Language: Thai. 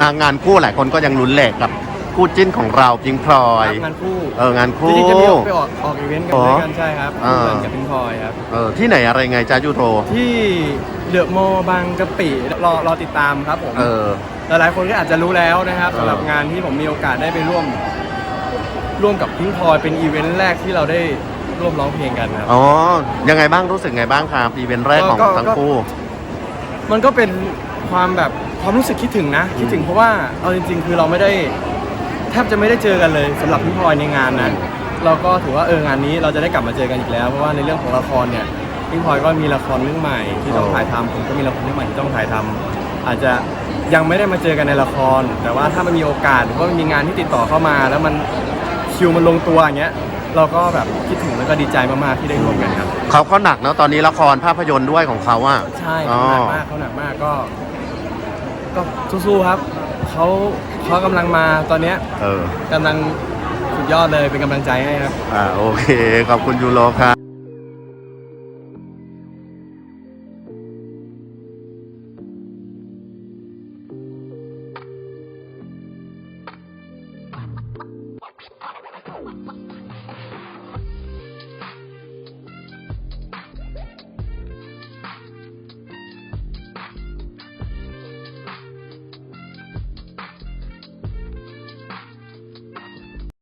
อะงานคู่หลายคนก็ยังลุ้นแหลกกับคู่จิ้นของเราพิงพลอย งานคู่เอองานจคู่ริงๆจะมีออกไปออกออกอีเวนต์กันอ๋อด้วยกันใช่ครับอ่าเพื่อนกับพิงพลอยครับ เออที่ไหนอะไรไงจ้ายูโทที่เดอะมอลล์บางกะปิรอรอติดตามครับผมเออ หลายๆคนก็อาจจะรู้แล้วนะครับเออ สำหรับงานที่ผมมีโอกาสได้ไปร่วม ร่วมกับพิงพลอยเป็นอีเวนต์แรกที่เราได้ร่วมร้องเพลงกันครับ อ๋อยังไงบ้างรู้สึกไงบ้างครับอีเวนต์แรกของก็ก็ ทั้งคู่ มันก็เป็นความแบบ ความรู้สึกคิดถึงนะคิดถึงเพราะว่าเอาจริง ๆ คือเราไม่ได้แทบจะไม่ได้เจอกันเลยสำหรับพิงพลอยในงานนะเราก็ถือว่าเอองานนี้เราจะได้กลับมาเจอกันอีกแล้วเพราะว่าในเรื่องของละครเนี่ยพิงพลอยก็มีละครเรื่องใหม่ที่ต้องอ๋อถ่ายทำผมก็มีละครเรื่องใหม่ที่ต้องถ่ายทำอาจจะยังไม่ได้มาเจอกันในละคร แต่ว่าถ้ามันมีโอกาสหรือว่ามันมีงานที่ติดต่อเข้ามา แล้วมันคิวมันลงตัวอย่างเงี้ยเราก็แบบคิดถึงแล้วก็ดีใจมากๆที่ได้ร่วมกันครับ เขาเขาหนักเนอะตอนนี้ละครภาพยนตร์ด้วยของเขาอะใช่อ๋อเขาหนักมากเขาหนักมากก็ ก็สู้ๆครับเขาเขากำลังมาตอนเนี้ยเออกำลังสุดยอดเลยเป็นกำลังใจให้ครับ อ่าโอเค ขอบคุณยูโรครับ